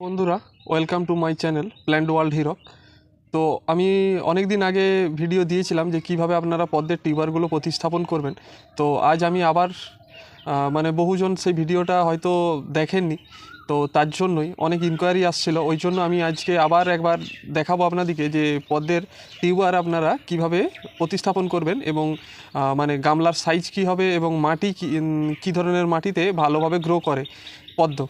বন্ধুরা welcome to my channel plant world Hirak তো আমি অনেক দিন আগে ভিডিও দিয়েছিলাম যে কীভাবে আপনারা পদ্মের টিউবারগুলো প্রতিস্থাপন করবেন। তো আজ আমি আবার মানে বহুজন সেই ভিডিওটা হয়তো দেখেননি। তো তার জন্যই অনেক ইনকোয়ারি আসছিল। ওই জন্য আমি আজকে আবার একবার দেখাবো আপনাদেরকে যে পদ্মের টিউবার আপনারা কীভাবে প্রতিস্থাপন করবেন এবং মানে গামলার সাইজ কী হবে এবং মাটি কী কী ধরনের মাটিতে ভালোভাবে গ্রো করে পদ্ম।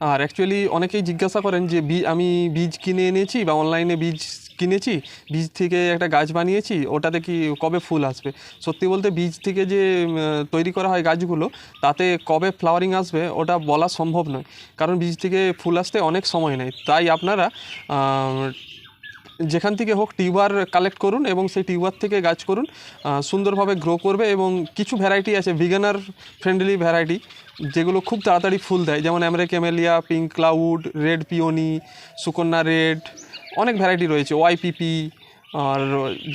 আর অ্যাকচুয়ালি অনেকেই জিজ্ঞাসা করেন যে বীজ আমি বীজ কিনে এনেছি বা অনলাইনে বীজ কিনেছি, বীজ থেকে একটা গাছ বানিয়েছি, ওটাতে কি কবে ফুল আসবে? সত্যি বলতে বীজ থেকে যে তৈরি করা হয় গাছগুলো, তাতে কবে ফ্লাওয়ারিং আসবে ওটা বলা সম্ভব নয়। কারণ বীজ থেকে ফুল আসতে অনেক সময় নেয়। তাই আপনারা যেখান থেকে হোক টিউবার কালেক্ট করুন এবং সেই টিউবার থেকে গাছ করুন সুন্দরভাবে গ্রো করবে এবং কিছু ভ্যারাইটি আছে ভিগানার ফ্রেন্ডলি ভ্যারাইটি যেগুলো খুব তাড়াতাড়ি ফুল দেয়। যেমন অ্যামরে camellia pink cloud red peony Sukanya red অনেক ভ্যারাইটি রয়েছে। ওয়াইপিপি আর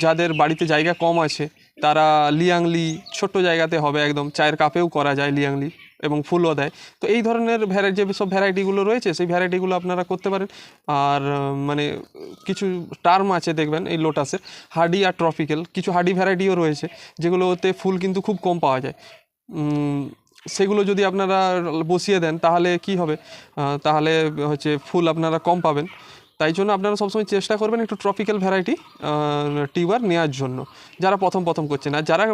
যাদের বাড়িতে জায়গা কম আছে, তারা লিয়াংলি ছোট্ট জায়গাতে হবে একদম, চায়ের কাপেও করা যায় লিয়াংলি এবং ফুলও দেয়। তো এই ধরনের ভ্যারাইটি যে সব ভ্যারাইটিগুলো রয়েছে, সেই ভ্যারাইটিগুলো আপনারা করতে পারেন। আর মানে কিছু টার্ম আছে দেখবেন, এই লোটাসের হার্ডি আর ট্রপিক্যাল কিছু হার্ডি ভ্যারাইটিও রয়েছে, যেগুলোতে ফুল কিন্তু খুব কম পাওয়া যায়। সেগুলো যদি আপনারা বসিয়ে দেন, তাহলে কি হবে? তাহলে হচ্ছে ফুল আপনারা কম পাবেন। তাই জন্য আপনারা সবসময় চেষ্টা করবেন একটু ট্রপিক্যাল ভ্যারাইটি টিউবার নেওয়ার জন্য। যারা প্রথম প্রথম করছেন, আর যারা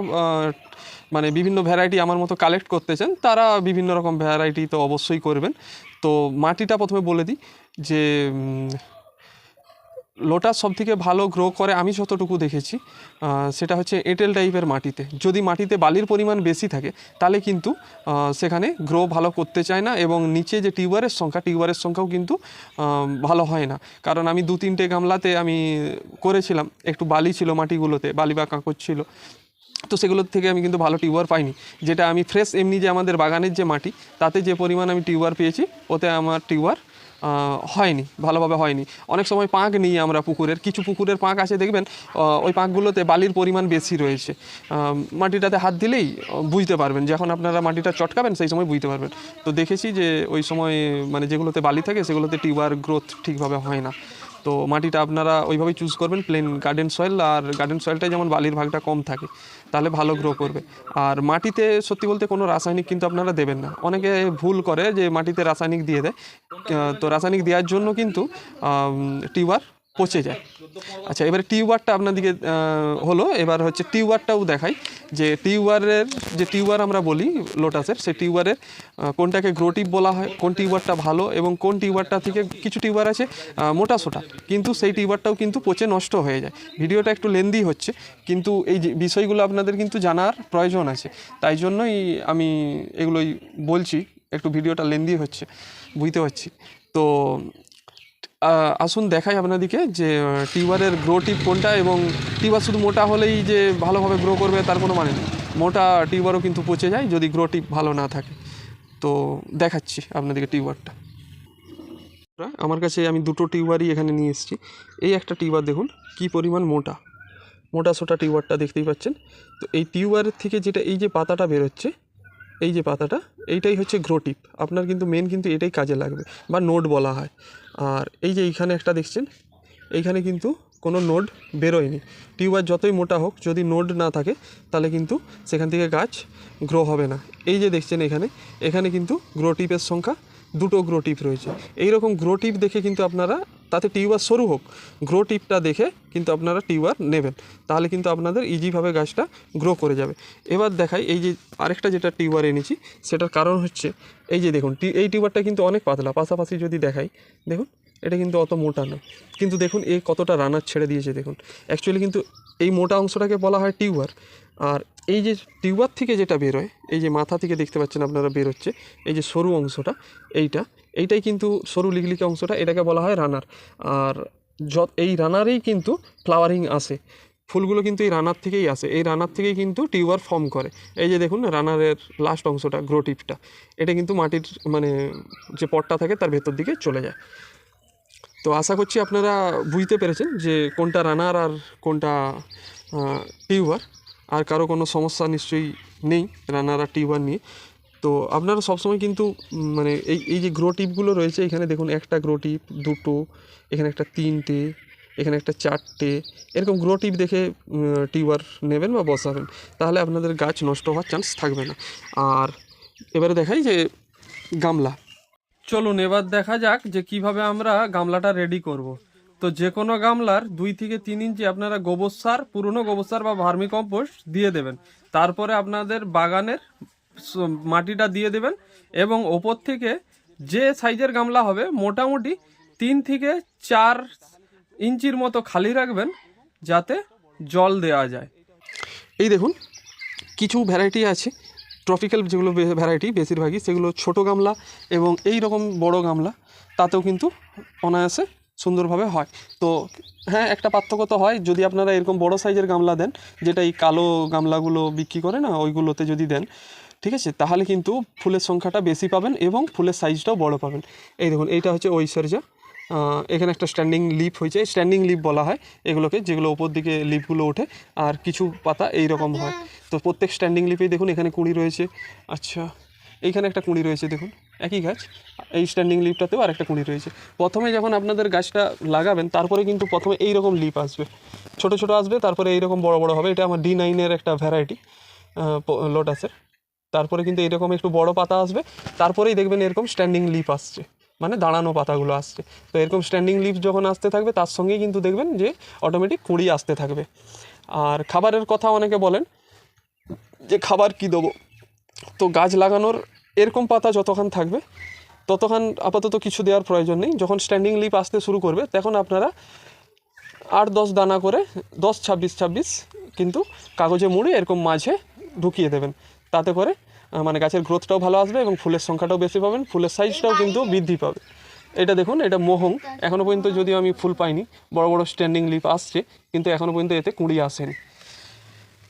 মানে বিভিন্ন ভ্যারাইটি আমার মতো কালেক্ট করতে চান, তারা বিভিন্ন রকম ভ্যারাইটি তো অবশ্যই করবেন। তো মাটিটা প্রথমে বলে দিই যে লোটাস সব থেকে ভালো গ্রো করে, আমি যতটুকু দেখেছি সেটা হচ্ছে এঁটেল টাইপের মাটিতে। যদি মাটিতে বালির পরিমাণ বেশি থাকে, তাহলে কিন্তু সেখানে গ্রো ভালো করতে চায় না এবং নিচে যে টিউবারের সংখ্যা, টিউবারের সংখ্যাও কিন্তু ভালো হয় না। কারণ আমি দু তিনটে গামলাতে আমি করেছিলাম, একটু বালি ছিল মাটিগুলোতে, বালি বা কাঁকড় ছিল। তো সেগুলোর থেকে আমি কিন্তু ভালো টিউবার পাইনি। যেটা আমি ফ্রেশ এমনি যে আমাদের বাগানের যে মাটি, তাতে যে পরিমাণ আমি টিউবার পেয়েছি, ওতে আমার টিউবার হয়নি, ভালোভাবে হয়নি। অনেক সময় পাঁক নিই আমরা পুকুরের, কিছু পুকুরের পাঁক আছে দেখবেন ওই পাঁকগুলোতে বালির পরিমাণ বেশি রয়েছে। মাটিটাতে হাত দিলেই বুঝতে পারবেন, যখন আপনারা মাটিটা চটকাবেন, সেই সময় বুঝতে পারবেন। তো দেখেছি যে ওই সময় মানে যেগুলোতে বালি থাকে, সেগুলোতে টিউবার গ্রোথ ঠিকভাবে হয় না। তো মাটিটা আপনারা ওইভাবেই চুজ করবেন প্লেন গার্ডেন সয়েল আর গার্ডেন সয়েলটাই যেমন বালির ভাগটা কম থাকে, তাহলে ভালো গ্রো করবে। আর মাটিতে সত্যি বলতে কোনো রাসায়নিক কিন্তু আপনারা দেবেন না। অনেকে ভুল করে যে মাটিতে রাসায়নিক দিয়ে দেয়। তো রাসায়নিক দেওয়ার জন্য কিন্তু টিউবার পচে যায়। আচ্ছা এবারে টিউবারটা আপনাদেরকে আহ, হলো এবার হচ্ছে টিউবারটাও দেখাই যে টিউবারের যে টিউবার আমরা বলি লোটাসের সেই টিউবারের কোনটাকে গ্রোটিভ বলা হয় কোন টিউবারটা ভালো এবং কোন টিউবারটা থেকে কিছু টিউবার আছে মোটা সোটা। কিন্তু সেই টিউবারটাও কিন্তু পচে নষ্ট হয়ে যায়। ভিডিওটা একটু লেন্দি হচ্ছে কিন্তু এই বিষয়গুলো আপনাদের কিন্তু জানার প্রয়োজন আছে। তাই জন্যই আমি এগুলোই বলছি একটু ভিডিওটা লেন্দি হচ্ছে বুঝতে পারছি। তো আসুন দেখাই আপনাদেরকে যে টিউবারের গ্রো টিপ কোনটা এবং টিউবার শুধু মোটা হলেই যে ভালোভাবে গ্রো করবে তার কোনো মানে নেই। মোটা টিউবারও কিন্তু পচে যায় যদি গ্রো টিপ ভালো না থাকে। তো দেখাচ্ছি আপনাদেরকে টিউবারটা। আমার কাছে আমি দুটো টিউবারই এখানে নিয়ে এসেছি। এই একটা টিউবার দেখুন, কি পরিমাণ মোটা। মোটা সোটা টিউবারটা দেখতেই পাচ্ছেন। তো এই টিউবারের থেকে যেটা, এই যে পাতাটা বেরোচ্ছে এই যে পাতাটা, এইটাই হচ্ছে গ্রো টিপ আপনার কিন্তু মেন কিন্তু এটাই কাজে লাগবে, বা নোড বলা হয়। আর এই যে এইখানে একটা দেখছেন, এইখানে কিন্তু কোনো নোড বেরোয়নি। টিউবার যতই মোটা হোক, যদি নোড না থাকে, তাহলে কিন্তু সেখান থেকে গাছ গ্রো হবে না। এই যে দেখছেন এখানে এখানে কিন্তু গ্রো টিপের সংখ্যা, দুটো গ্রো টিপ রয়েছে। এই রকম গ্রো টিপ দেখে কিন্তু আপনারা তাতে টিউবার সরু হোক গ্রো টিপটা দেখে কিন্তু আপনারা টিউবার নেবেন। তাহলে কিন্তু আপনাদের ইজিভাবে গাছটা গ্রো করে যাবে। এবার দেখাই এই যে আরেকটা যেটা টিউবার এনেছি, সেটার কারণ হচ্ছে এই যে দেখুন এই টিউবারটা কিন্তু অনেক পাতলা। পাশাপাশি যদি দেখাই, দেখুন, এটা কিন্তু অত মোটা না কিন্তু দেখুন এই কতটা রানার ছেড়ে দিয়েছে দেখুন। অ্যাকচুয়ালি কিন্তু এই মোটা অংশটাকে বলা হয় টিউবার। আর এই যে টিউবার থেকে যেটা বেরোয়, এই যে মাথা থেকে দেখতে পাচ্ছেন আপনারা বেরোচ্ছে, এই যে সরু অংশটা, এইটা, এইটাই কিন্তু সরু লিগলিকে অংশটা, এটাকে বলা হয় রানার। আর যত, এই রানারেই কিন্তু ফ্লাওয়ারিং আসে। ফুলগুলো কিন্তু এই রানার থেকেই আসে, এই রানার থেকেই কিন্তু টিউবার ফর্ম করে। এই যে দেখুন, রানারের লাস্ট অংশটা গ্রো টিপটা এটা কিন্তু মাটির মানে যে পটটা থাকে তার ভেতর দিকে চলে যায়। তো আশা করছি আপনারা বুঝতে পেরেছেন যে কোনটা রানার আর কোনটা টিউবার। আর কারও কোনো সমস্যা নিশ্চয়ই নেই রানার আর টিউবার নিয়ে। তো আপনারা সবসময় কিন্তু মানে এই এই যে গ্রো টিপগুলো রয়েছে, এখানে দেখুন একটা গ্রো টিপ, দুটো, এখানে একটা তিনটে, এখানে একটা চারটে, এরকম গ্রো টিপ দেখে টিউবার নেবেন বা বসাবেন। তাহলে আপনাদের গাছ নষ্ট হওয়ার চান্স থাকবে না। আর এবারে দেখাই যে গামলা। চলুন, এবার দেখা যাক যে কীভাবে আমরা গামলাটা রেডি করব। তো যে কোনো গামলার দুই থেকে তিন ইঞ্চি আপনারা গোবর সার, পুরনো গোবর সার বা ভার্মি কম্পোস্ট দিয়ে দেবেন। তারপরে আপনাদের বাগানের মাটিটা দিয়ে দেবেন এবং ওপর থেকে যে সাইজের গামলা হবে মোটামুটি তিন থেকে চার ইঞ্চির মতো খালি রাখবেন যাতে জল দেওয়া যায়। এই দেখুন, কিছু ভ্যারাইটি আছে। ট্রপিক্যাল যেগুলো ভ্যারাইটি বেশিরভাগই সেগুলো ছোট গামলা এবং এই রকম বড় গামলা, তাতেও কিন্তু অনায়াসে সুন্দরভাবে হয়। তো হ্যাঁ একটা পার্থক্য তো হয়। যদি আপনারা এরকম বড় সাইজের গামলা দেন, যেটা এই কালো গামলাগুলো বিক্রি করে না, ওইগুলোতে যদি দেন, ঠিক আছে, তাহলে কিন্তু ফুলের সংখ্যাটা বেশি পাবেন এবং ফুলের সাইজটাও বড় পাবেন। এই দেখুন, এইটা হচ্ছে ঐশ্বর্যা। এখানে একটা স্ট্যান্ডিং লিপ হয়েছে। স্ট্যান্ডিং লিপ বলা হয় এগুলোকে, যেগুলো ওপর দিকে লিপগুলো ওঠে, আর কিছু পাতা এই রকম হয়। তো প্রত্যেক স্ট্যান্ডিং লিপেই দেখুন, এখানে কুঁড়ি রয়েছে। আচ্ছা এইখানে একটা কুঁড়ি রয়েছে, দেখুন। একই গাছ। এই স্ট্যান্ডিং লিপটাতেও আর একটা কুঁড়ি রয়েছে। প্রথমে যখন আপনাদের গাছটা লাগাবেন, তারপরে কিন্তু প্রথমে এই রকম লিপ আসবে। ছোট ছোট আসবে, তারপরে এইরকম বড় বড় হবে। এটা আমার ডি নাইনের একটা ভ্যারাইটি লোটাসের তারপরে কিন্তু এরকম একটু বড় পাতা আসবে। তারপরেই দেখবেন এরকম স্ট্যান্ডিং লিপ আসছে। মানে দাঁড়ানো পাতাগুলো আসছে। তো এরকম স্ট্যান্ডিং লিপ যখন আসতে থাকবে, তার সঙ্গেই কিন্তু দেখবেন যে অটোমেটিক কুঁড়ি আসতে থাকবে। আর খাবারের কথা অনেকে বলেন যে, খাবার কি দেবো? তো গাছ লাগানোর এরকম পাতা যতক্ষণ থাকবে ততক্ষণ আপাতত কিছু দেওয়ার প্রয়োজন নেই। যখন স্ট্যান্ডিং লিপ আসতে শুরু করবে, তখন আপনারা আট দশ দানা করে দশ ছাব্বিশ ছাব্বিশ কিন্তু কাগজে মুড়ে এরকম মাঝে ঢুকিয়ে দেবেন। তাতে করে মানে গাছের গ্রোথটাও ভালো আসবে এবং ফুলের সংখ্যাটাও বেশি পাবেন, ফুলের সাইজটাও কিন্তু বৃদ্ধি পাবে। এটা দেখুন, এটা মোহং। এখনও পর্যন্ত যদিও আমি ফুল পাইনি, বড় বড় স্ট্যান্ডিং লিপ আসছে, কিন্তু এখনও পর্যন্ত এতে কুঁড়ি আসেনি।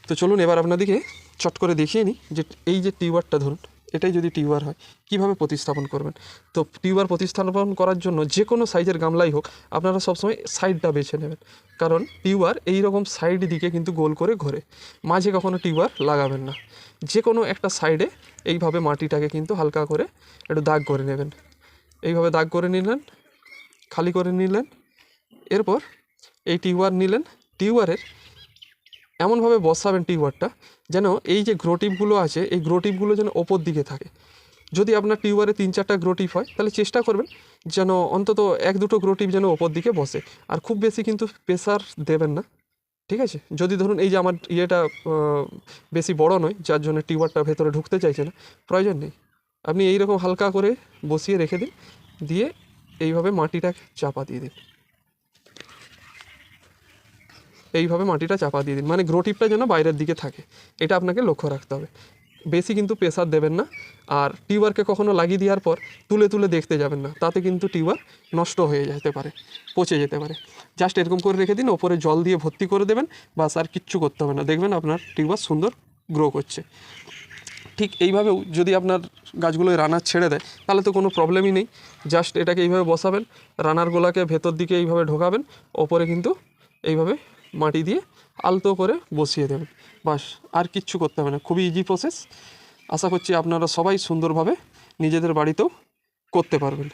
তো চলুন এবার আপনাদেরকে চট করে দেখিয়ে নিই যে এই যে টিউবারটা ধরুন এটাই যদি টিউবার হয়, কীভাবে প্রতিস্থাপন করবেন? তো টিউবার প্রতিস্থাপন করার জন্য যে কোনো সাইজের গামলাই হোক, আপনারা সবসময় সাইডটা বেছে নেবেন। কারণ টিউবার এই রকম সাইড দিকে কিন্তু গোল করে ঘোরে। মাঝে কখনো টিউবার লাগাবেন না। যে কোনো একটা সাইডে এইভাবে মাটিটাকে কিন্তু হালকা করে একটু দাগ করে নেবেন। এইভাবে দাগ করে নিলেন, খালি করে নিলেন, এরপর এই টিউবার নিলেন। টিউবারের এমনভাবে বসাবেন টিউবারটা যেন এই যে গ্রোটিপগুলো আছে, এই গ্রোটিপগুলো যেন ওপর দিকে থাকে। যদি আপনার টিউবারে তিন চারটা গ্রোটিপ হয়, তাহলে চেষ্টা করবেন যেন অন্তত এক দুটো গ্রোটিপ যেন ওপর দিকে বসে। আর খুব বেশি কিন্তু প্রেশার দেবেন না, ঠিক আছে? যদি ধরুন এই যে আমার ইয়েটা বেশি বড় নয়, যার জন্য টিউবারটা ভেতরে ঢুকতে চাইছে না, প্রয়োজন নেই। আপনি এইরকম হালকা করে বসিয়ে রেখে দিন, দিয়ে এইভাবে মাটিটা চাপা দিয়ে দিন। এইভাবে মাটিটা চাপা দিয়ে দিন। মানে গ্রো টিপটা যেন বাইরের দিকে থাকে। এটা আপনাকে লক্ষ্য রাখতে হবে। বেশি কিন্তু প্রেসার দেবেন না। আর টিউবারকে কখনো লাগিয়ে দেওয়ার পর তুলে তুলে দেখতে যাবেন না। তাতে কিন্তু টিউবার নষ্ট হয়ে যেতে পারে, পচে যেতে পারে। জাস্ট এরকম করে রেখে দিন, ওপরে জল দিয়ে ভর্তি করে দেবেন। বাস আর কিচ্ছু করতে হবে না। দেখবেন আপনার টিউবার সুন্দর গ্রো করছে। ঠিক এইভাবেও যদি আপনার গাছগুলো রানার ছেড়ে দেয়, তাহলে তো কোনো প্রবলেমই নেই। জাস্ট এটাকে এইভাবে বসাবেন রানার গোলাকে ভেতর দিকে এইভাবে ঢোকাবেন, ওপরে কিন্তু এইভাবে মাটি দিয়ে আলতো করে বসিয়ে দেবেন। বাস, আর কিচ্ছু করতে হবে না। খুবই ইজি প্রসেস আশা করছি আপনারা সবাই সুন্দরভাবে নিজেদের বাড়িতেও করতে পারবেন।